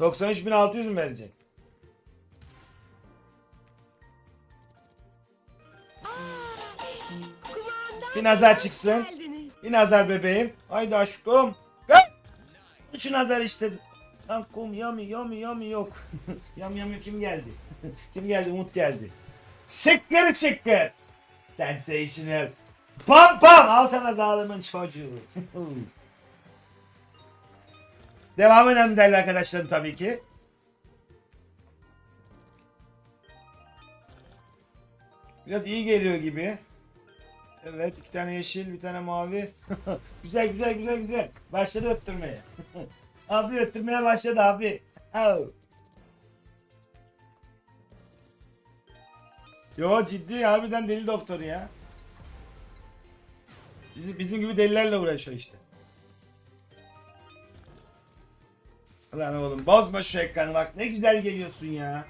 93.600 mü verecek? Bir nazar çıksın. Bir nazar bebeğim. Haydi aşkım. Gel. Şu nazar işte. Lan kum yami yami yami yok. yam yami kim geldi? kim geldi? Umut geldi. Şıkkır şıkkır. Sensational. Pam pam. Al sana zalimin çocuğu. Devam önemli değerli arkadaşlarım tabii ki. Biraz iyi geliyor gibi. Evet iki tane yeşil bir tane mavi. güzel güzel güzel güzel. Başladı öttürmeye. abi öttürmeye başladı abi. Yo ciddi harbiden deli doktor ya. Bizim, bizim gibi delilerle uğraşıyor işte. Lan oğlum bozma şu ekranı bak ne güzel geliyorsun ya.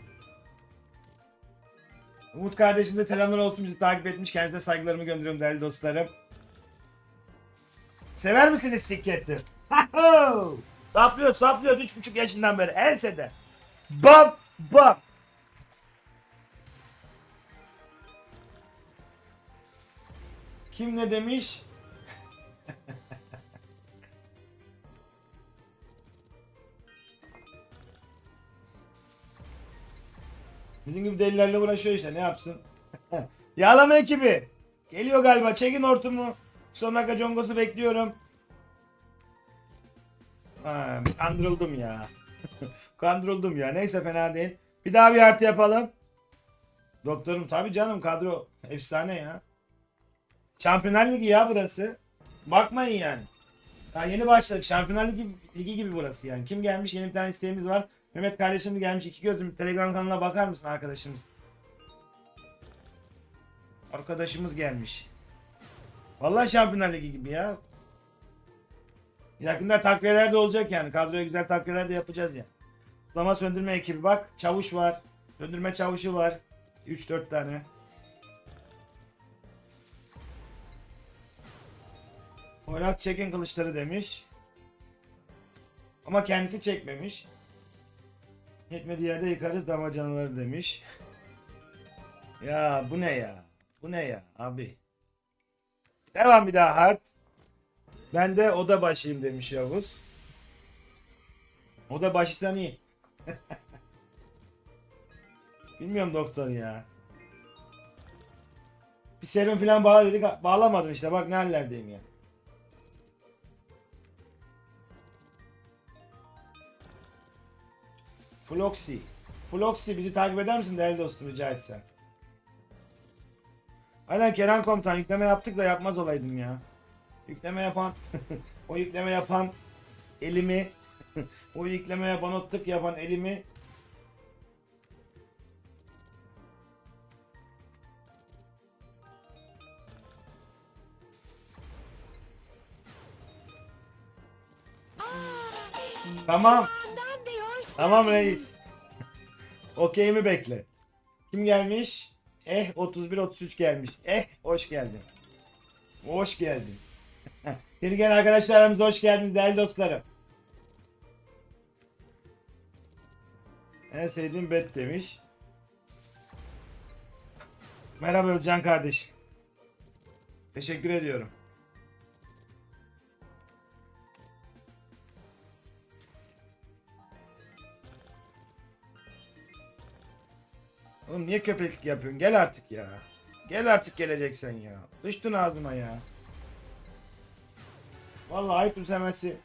Umut kardeşim de selamlar olsun bizi takip etmiş. Kendisine saygılarımı gönderiyorum değerli dostlarım. Sever misiniz siklettir? saplıyor saplıyor 3,5 yaşından beri ensede. Bam bam. Kim ne demiş? Bizim gibi delilerle uğraşıyor işte ne yapsın? Yağlama ekibi. Geliyor galiba. Çekin hortumu. Sonraka congosu bekliyorum. Kandırıldım ya. kandırıldım ya. Neyse fena değil. Bir daha bir artı yapalım. Doktorum tabi canım kadro efsane ya. Şampiyonlar Ligi ya burası. Bakmayın yani. Daha yeni başladık. Şampiyonlar Ligi, Ligi gibi burası yani. Kim gelmiş? Yeni bir tane isteğimiz var. Mehmet kardeşim de gelmiş. iki gözüm. Telegram kanalına bakar mısın arkadaşım? Arkadaşımız gelmiş. Vallahi Şampiyonlar Ligi gibi ya. Yakında takviyeler de olacak yani. Kadroya güzel takviyeler de yapacağız ya. Kutlama söndürme ekibi bak. Çavuş var. Söndürme çavuşu var. 3-4 tane. Oynat çekin kılıçları demiş. Ama kendisi çekmemiş. Yetmediği yerde yıkarız damacanaları demiş. Ya bu ne ya? Bu ne ya abi? Devam bir daha hard. Ben de oda başıyım demiş Yavuz. Oda başıysan iyi. Bilmiyorum doktor ya. Bir serum falan bağla dedik bağlamadım işte bak ne hallerdeyim ya. Floxy. Floxy bizi takip eder misin değerli dostum rica etsem. Aynen Kenan komutan yükleme yaptık da yapmaz olaydım ya. Yükleme yapan, o yükleme yapan elimi, o yükleme yapan o tık yapan elimi Tamam. Tamam reis. Okeyimi bekle. Kim gelmiş? Eh 31 33 gelmiş. Eh hoş geldin. Hoş geldin. Yeni gelen arkadaşlarımız hoş geldiniz değerli dostlarım. En sevdiğim bet demiş. Merhaba Özcan kardeşim. Teşekkür ediyorum. Oğlum niye köpeklik yapıyorsun? Gel artık ya. Gel artık geleceksen ya. Düştün ağzıma ya. Vallahi ayıp düzemesi.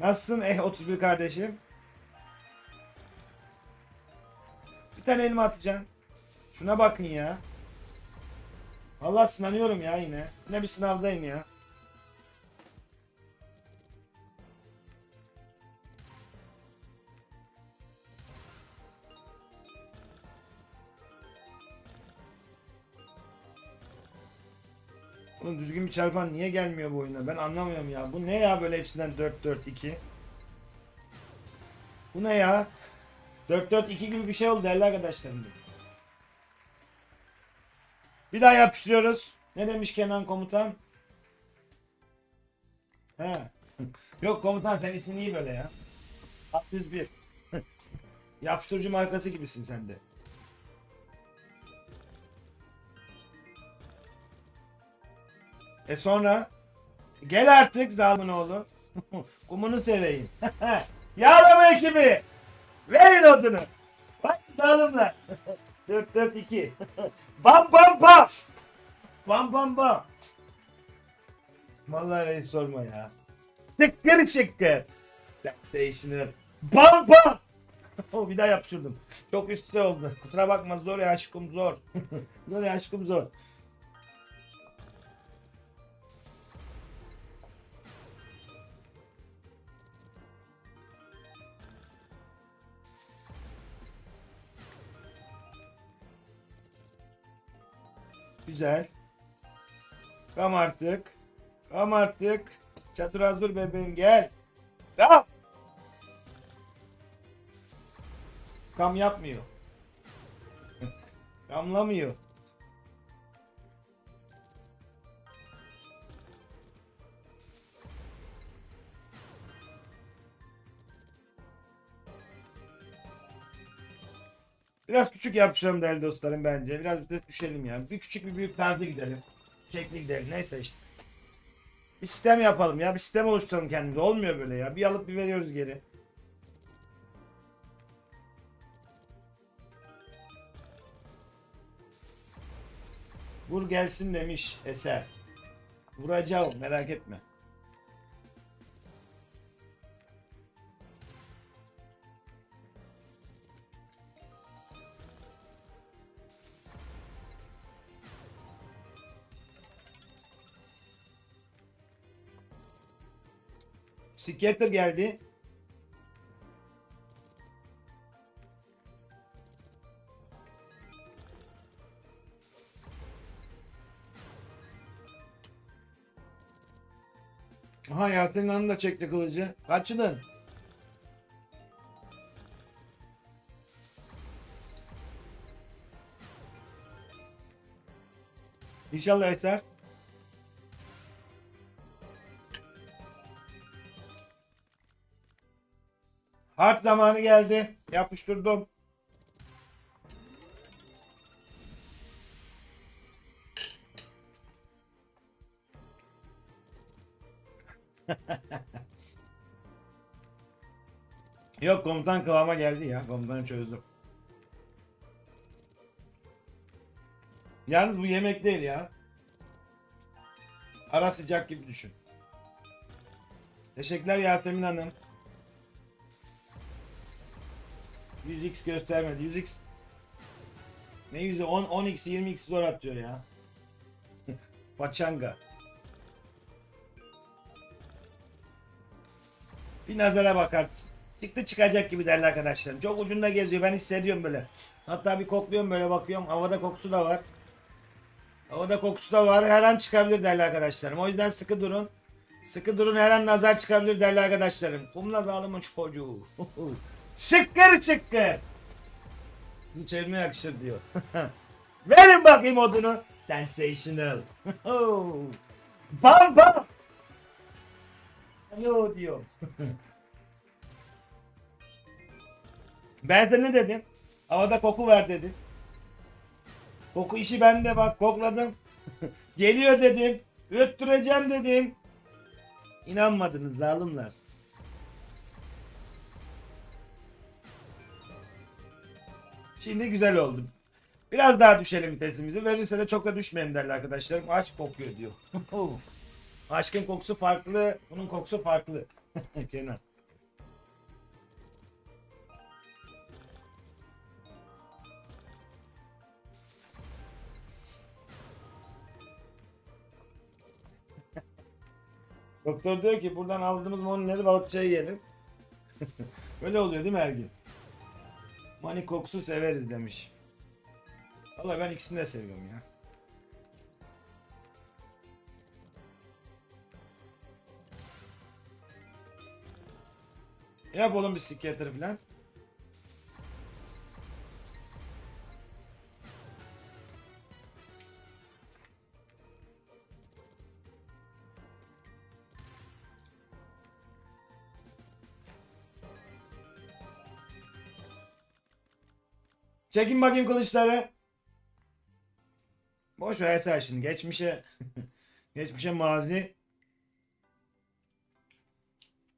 Nasılsın eh 31 kardeşim? Bir tane elma atacaksın. Şuna bakın ya. Vallahi sınanıyorum ya yine. Yine bir sınavdayım ya. Oğlum düzgün bir çarpan niye gelmiyor bu oyuna? Ben anlamıyorum ya. Bu ne ya böyle hepsinden 4-4-2? Bu ne ya? 4-4-2 gibi bir şey oldu değerli arkadaşlarım. Bir daha yapıştırıyoruz. Ne demiş Kenan komutan? He. Yok komutan sen ismin iyi böyle ya. 601. Yapıştırıcı markası gibisin sen de. E sonra gel artık zalimin oğlu. Kumunu seveyim. Yağlama ekibi. Verin odunu. Bak zalimler. 4 4 2. bam bam bam. Bam bam bam. Vallahi reis sorma ya. Şıkkır şıkkır. Değişinir. Bam bam. Oh, bir daha yapıştırdım. Çok üstte oldu. Kusura bakma zor ya aşkım zor. zor ya aşkım zor. Güzel. Kam artık. Kam artık. Çatıraz dur bebeğim gel. Kam. Kam yapmıyor. Kamlamıyor. Biraz küçük yapışalım değerli dostlarım bence. Biraz da düşelim ya. Bir küçük bir büyük tarzı gidelim. Şekli gidelim. Neyse işte. Bir sistem yapalım ya. Bir sistem oluşturalım kendimize. Olmuyor böyle ya. Bir alıp bir veriyoruz geri. Vur gelsin demiş Eser. Vuracağım merak etme. Skater geldi. Aha Yasin da çekti kılıcı. Kaçının. İnşallah eser. Harp zamanı geldi. Yapıştırdım. Yok komutan kıvama geldi ya. Komutanı çözdüm. Yalnız bu yemek değil ya. Ara sıcak gibi düşün. Teşekkürler Yasemin Hanım. 100x göstermedi. 100x ne yüzü 10 10x 20x zor atıyor ya. Paçanga. Bir nazara bakar. Çıktı çıkacak gibi değerli arkadaşlarım. Çok ucunda geziyor. Ben hissediyorum böyle. Hatta bir kokluyorum böyle bakıyorum. Havada kokusu da var. Havada kokusu da var. Her an çıkabilir değerli arkadaşlarım. O yüzden sıkı durun. Sıkı durun her an nazar çıkabilir değerli arkadaşlarım. Kumla zalimin çocuğu. Şıkkır şıkkır. Bu çevirme yakışır diyor. Verin bakayım odunu. Sensational. bam bam. Yo diyor. ben ne dedim? Havada koku ver dedim. Koku işi bende bak kokladım. Geliyor dedim. Öttüreceğim dedim. İnanmadınız zalimler. Şimdi güzel oldu. Biraz daha düşelim vitesimizi. Verirse de çok da düşmeyelim derler arkadaşlarım. Aşk kokuyor diyor. Aşkın kokusu farklı. Bunun kokusu farklı. Kenan. Doktor diyor ki buradan aldığımız monleri balıkçıya yiyelim. Öyle oluyor değil mi her gün? Mani kokusu severiz demiş. Valla ben ikisini de seviyorum ya. Yap oğlum bir psikiyatr falan. Çekin bakayım kılıçları. Boş ver Eser şimdi. Geçmişe geçmişe mazi.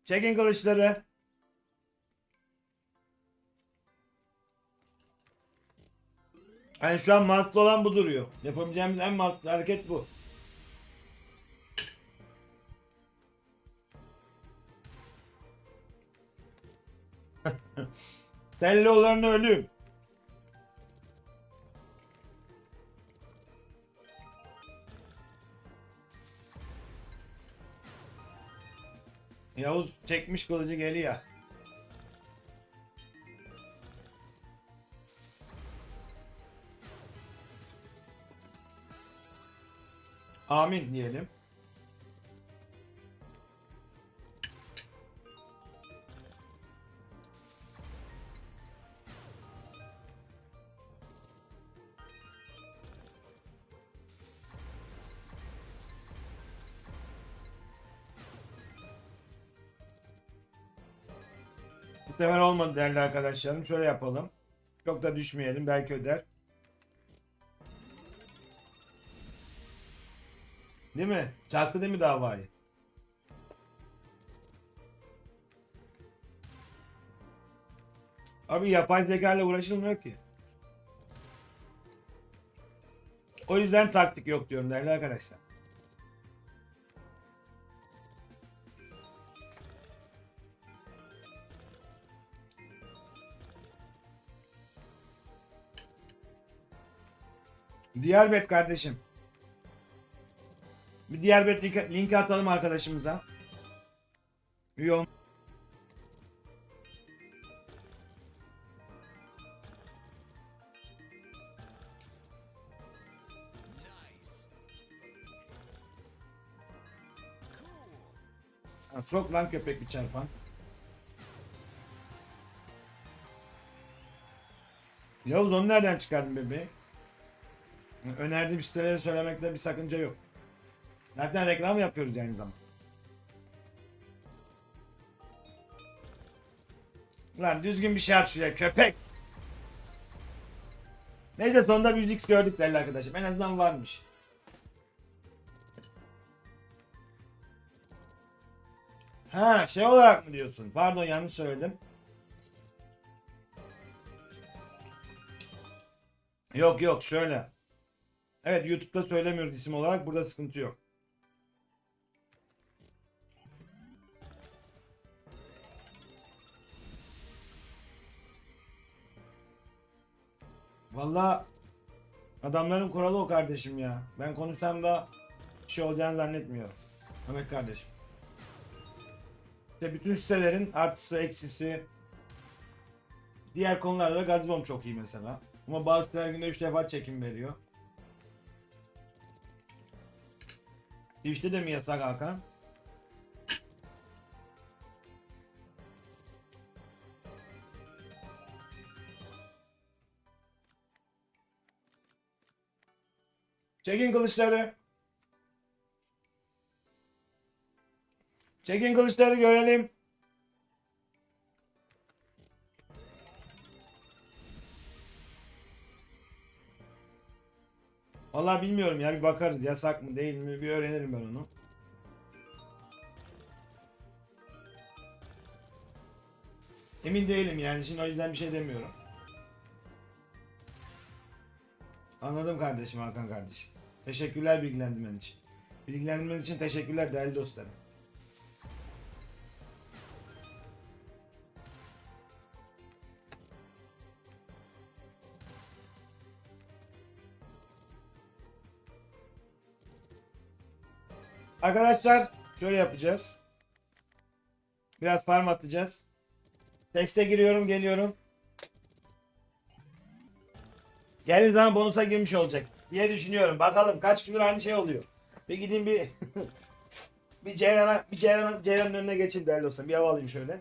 Çekin kılıçları. Yani şu an mantıklı olan bu duruyor. Yapabileceğimiz en mantıklı hareket bu. Tellolarını ölüm. Yavuz çekmiş kılıcı geliyor. Amin diyelim. Olmadı değerli arkadaşlarım. Şöyle yapalım. Çok da düşmeyelim. Belki öder. Değil mi? Çaktı değil mi davayı? Abi yapay zeka ile uğraşılmıyor ki. O yüzden taktik yok diyorum değerli arkadaşlar. Diğer bet kardeşim. Bir diğer bet linki, linki atalım arkadaşımıza. Üye ol- Çok lan köpek bir çarpan. Yavuz onu nereden çıkardın bebeği? Önerdiğim siteleri söylemekte bir sakınca yok. Zaten reklam yapıyoruz aynı zamanda. Lan düzgün bir şey at şuraya köpek. Neyse sonunda bir X gördük değerli arkadaşım. En azından varmış. Ha şey olarak mı diyorsun? Pardon yanlış söyledim. Yok yok şöyle. Evet YouTube'da söylemiyoruz isim olarak. Burada sıkıntı yok. Valla adamların kuralı o kardeşim ya. Ben konuşsam da bir şey olacağını zannetmiyorum. Ahmet kardeşim. İşte bütün sitelerin artısı eksisi diğer konularda da Gazbom çok iyi mesela. Ama bazı siteler günde 3 defa çekim veriyor. Twitch'te de mi yasak Hakan? Çekin kılıçları. Çekin kılıçları görelim. Vallahi bilmiyorum ya bir bakarız yasak mı değil mi bir öğrenirim ben onu. Emin değilim yani şimdi o yüzden bir şey demiyorum. Anladım kardeşim Hakan kardeşim. Teşekkürler bilgilendirmen için. Bilgilendirmen için teşekkürler değerli dostlarım. Arkadaşlar şöyle yapacağız. Biraz farm atacağız. Tekste giriyorum geliyorum. Geldiği zaman bonusa girmiş olacak diye düşünüyorum. Bakalım kaç gündür aynı şey oluyor. Bir gideyim bir bir Ceyran'a bir Ceyran Ceyran'ın önüne geçeyim değerli dostlarım. Bir hava alayım şöyle.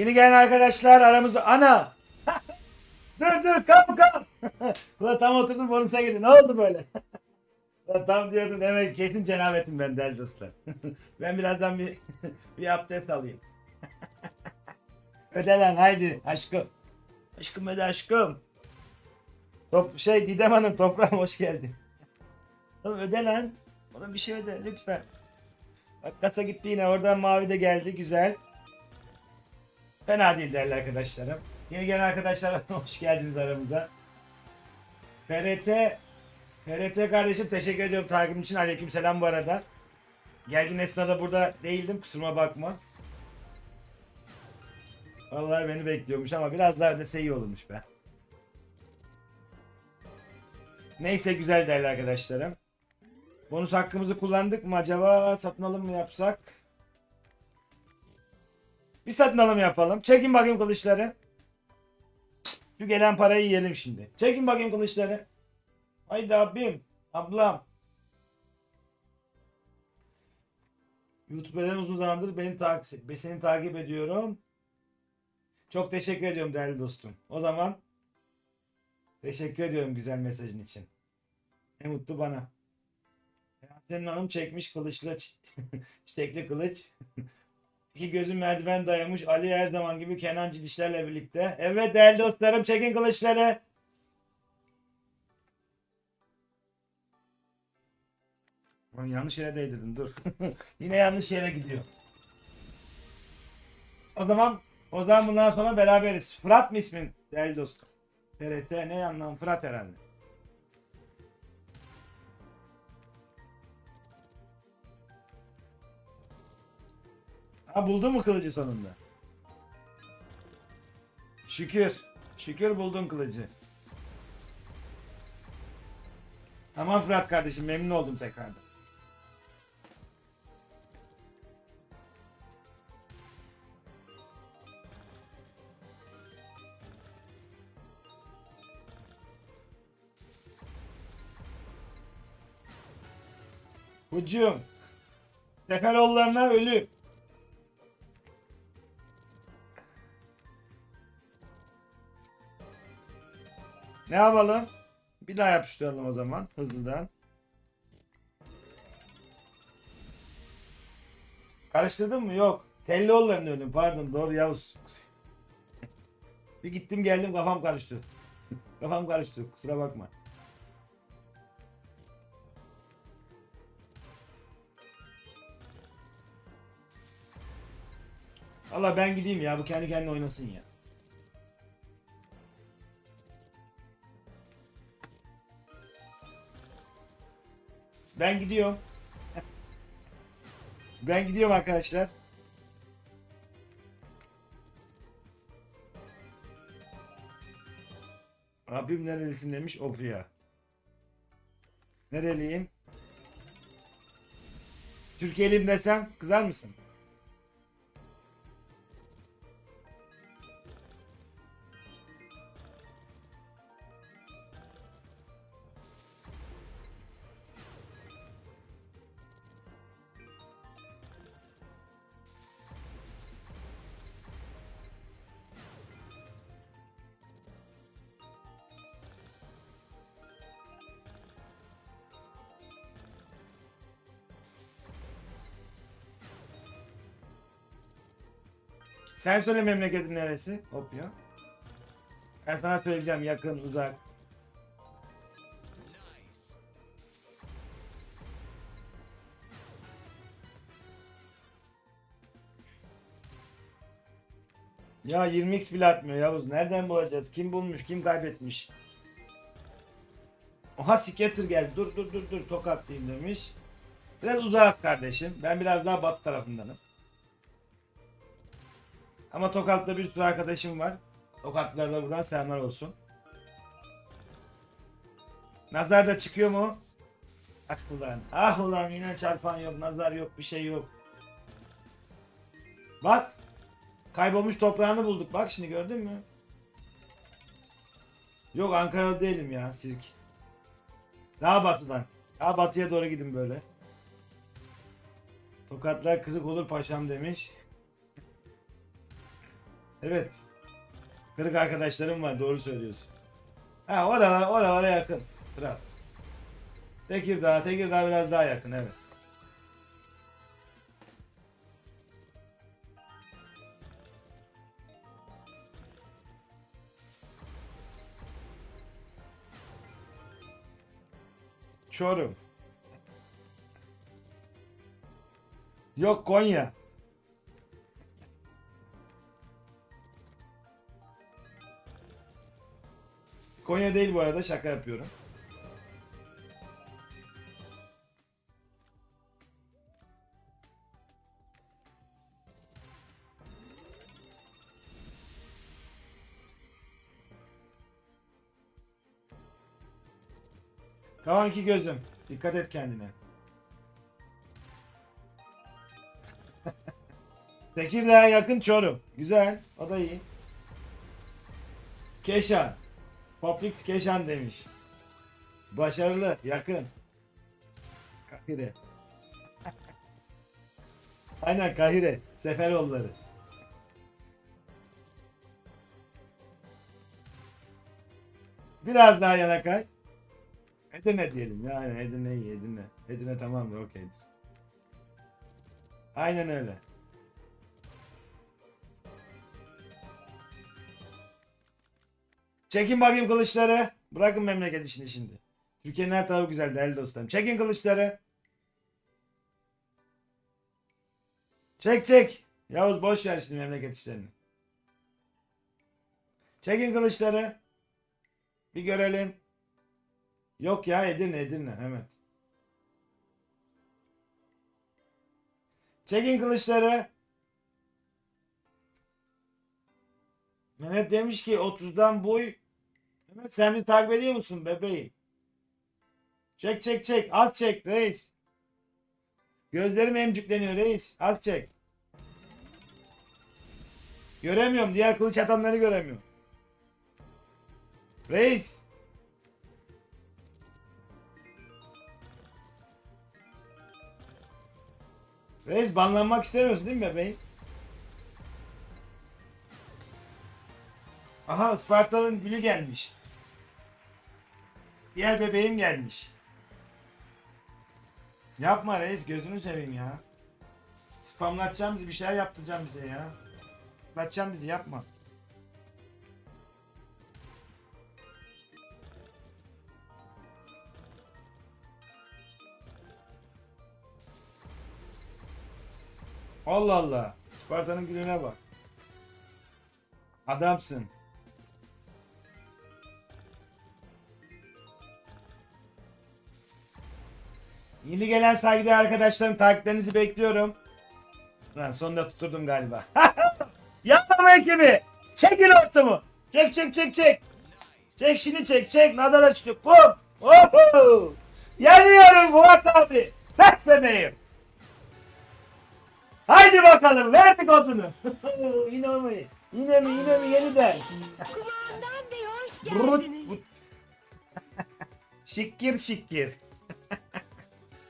Yeni gelen arkadaşlar aramızda. Ana! dur dur kam kam. Ulan tam oturdum bonusa girdi. Ne oldu böyle? Ulan tam diyordum demek kesin cenabetim ben değerli dostlar. ben birazdan bir bir abdest alayım. öde lan haydi aşkım. Aşkım öde aşkım. Top, şey Didem Hanım toprağım hoş geldin. Oğlum öde lan. Oğlum bir şey öde lütfen. Bak kasa gitti yine oradan mavi de geldi güzel. Fena değil değerli arkadaşlarım. Yeni gelen arkadaşlar hoş geldiniz aramıza. FRT FRT kardeşim teşekkür ediyorum takibin için. Aleyküm selam bu arada. Geldiğin esnada burada değildim kusuruma bakma. Vallahi beni bekliyormuş ama biraz daha ödese iyi olurmuş be. Neyse güzel değerli arkadaşlarım. Bonus hakkımızı kullandık mı acaba? Satın alım mı yapsak? Bir satın alım yapalım. Çekin bakayım kılıçları. Şu gelen parayı yiyelim şimdi. Çekin bakayım kılıçları. Haydi abim. Ablam. YouTube'dan uzun zamandır beni takip, seni takip ediyorum. Çok teşekkür ediyorum değerli dostum. O zaman teşekkür ediyorum güzel mesajın için. Ne mutlu bana. Yasemin Hanım çekmiş kılıçlı ç- çiçekli kılıç. İki gözüm merdiven dayamış. Ali her zaman gibi Kenan Cidişlerle birlikte. Evet değerli dostlarım çekin kılıçları. Lan yanlış yere değdirdim dur. Yine yanlış yere gidiyor. O zaman o zaman bundan sonra beraberiz. Fırat mı ismin değerli dostum? TRT ne anlam Fırat herhalde. Ha buldun mu kılıcı sonunda? Şükür. Şükür buldun kılıcı. Tamam Fırat kardeşim memnun oldum tekrardan. Hücum. Seferoğullarına ölü. Ne yapalım? Bir daha yapıştıralım o zaman hızlıdan. Karıştırdın mı? Yok. Tellioğullarını ölüm. Pardon doğru Yavuz. Bir gittim geldim kafam karıştı. kafam karıştı. Kusura bakma. Allah ben gideyim ya. Bu kendi kendine oynasın ya. Ben gidiyorum. Ben gidiyorum arkadaşlar. Abim nerelisin demiş Opriya. Nereliyim? Türkiye'liyim desem kızar mısın? Sen söyle memleketin neresi? Hop ya. Ben sana söyleyeceğim yakın uzak. Ya 20x bile atmıyor Yavuz. Nereden bulacağız? Kim bulmuş? Kim kaybetmiş? Oha skater geldi. Dur dur dur dur tokatlayayım demiş. Biraz uzak kardeşim. Ben biraz daha batı tarafındanım. Ama Tokat'ta bir sürü arkadaşım var. Tokatlılarla buradan selamlar olsun. Nazar da çıkıyor mu? Ah ulan. Ah ulan yine çarpan yok. Nazar yok. Bir şey yok. Bak. Kaybolmuş toprağını bulduk. Bak şimdi gördün mü? Yok Ankara'da değilim ya sirk. Daha batıdan. Daha batıya doğru gidin böyle. Tokatlar kırık olur paşam demiş. Evet. Kırık arkadaşlarım var doğru söylüyorsun. Ha oralar, oralara yakın. Fırat. Tekirdağ, Tekirdağ biraz daha yakın evet. Çorum. Yok Konya. Konya değil bu arada şaka yapıyorum. Tamam iki gözüm. Dikkat et kendine. Tekirdağ'a yakın Çorum. Güzel. O da iyi. Keşan. Popix Keşan demiş. Başarılı. Yakın. Kahire. Aynen Kahire. Seferoğulları. Biraz daha yana kay. Edirne diyelim ya. Aynen Edirne iyi Edirne. Edirne tamamdır okeydir. Aynen öyle. Çekin bakayım kılıçları. Bırakın memleket işini şimdi. Türkiye'nin her tarafı güzel değerli dostlarım. Çekin kılıçları. Çek çek. Yavuz boş ver şimdi memleket işlerini. Çekin kılıçları. Bir görelim. Yok ya Edirne Edirne hemen. Çekin kılıçları. Mehmet demiş ki 30'dan boy. Mehmet sen bir takip ediyor musun bebeğim? Çek çek çek. Az çek reis. Gözlerim emcükleniyor reis. Az çek. Göremiyorum. Diğer kılıç atanları göremiyorum. Reis. Reis banlanmak istemiyorsun değil mi bebeğim? Aha Isparta'nın gülü gelmiş. Diğer bebeğim gelmiş. Yapma reis gözünü seveyim ya. Spamlatacağım bizi bir şeyler yaptıracağım bize ya. Spamlatacağım bizi yapma. Allah Allah. Sparta'nın gülüne bak. Adamsın. Yeni gelen saygıdeğer arkadaşlarım takiplerinizi bekliyorum. Lan sonunda tuturdum galiba. Yapma ekibi. Çekil ortamı. Çek çek çek çek. Çek şimdi çek çek. Nazar açtı. Hop. Hop. Yanıyorum Fuat abi. Bek bebeğim. Haydi bakalım verdik odunu. yine mi? Yine mi yine mi yeniden? Kumandan Bey hoş geldiniz. brut. şıkkir şıkkir.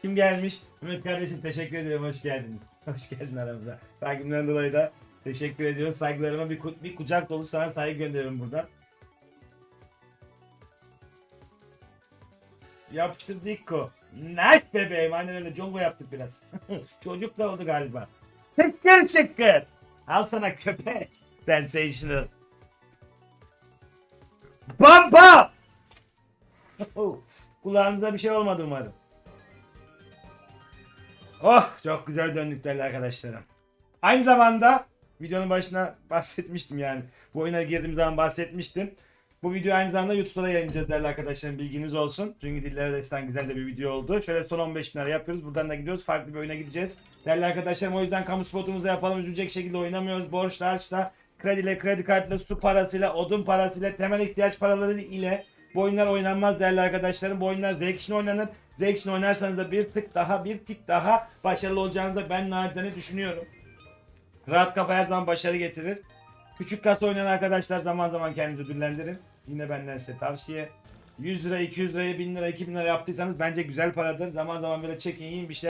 Kim gelmiş? Mehmet kardeşim teşekkür ederim. Hoş geldin. Hoş geldin aramıza. Takipten dolayı da teşekkür ediyorum. Saygılarıma bir, bir kucak dolu sana saygı gönderiyorum buradan. Yapıştır Dikko. Nice bebeğim. Aynen öyle. Congo yaptık biraz. Çocuk da oldu galiba. Şıkkır şıkkır. Al sana köpek. Sensational. Bam bam. Kulağınıza bir şey olmadı umarım. Oh çok güzel döndük değerli arkadaşlarım. Aynı zamanda videonun başına bahsetmiştim yani. Bu oyuna girdiğim zaman bahsetmiştim. Bu videoyu aynı zamanda YouTube'da da yayınlayacağız değerli arkadaşlarım bilginiz olsun. Çünkü dillere destan güzel de bir video oldu. Şöyle son 15 bin lira yapıyoruz. Buradan da gidiyoruz. Farklı bir oyuna gideceğiz. Değerli arkadaşlarım o yüzden kamu spotumuzu yapalım. Üzülecek şekilde oynamıyoruz. Borçla, harçla, krediyle, kredi kartıyla, su parasıyla, odun parasıyla, temel ihtiyaç paraları ile bu oyunlar oynanmaz değerli arkadaşlarım. Bu oyunlar zevk için oynanır. Zevk için oynarsanız da bir tık daha, bir tık daha başarılı olacağınızı da ben nacizane düşünüyorum. Rahat kafa her zaman başarı getirir. Küçük kasa oynayan arkadaşlar zaman zaman kendinizi ödüllendirin. Yine benden size tavsiye. 100 lira, 200 liraya, 1000 lira, 2000 lira yaptıysanız bence güzel paradır. Zaman zaman böyle çekin yiyin bir şey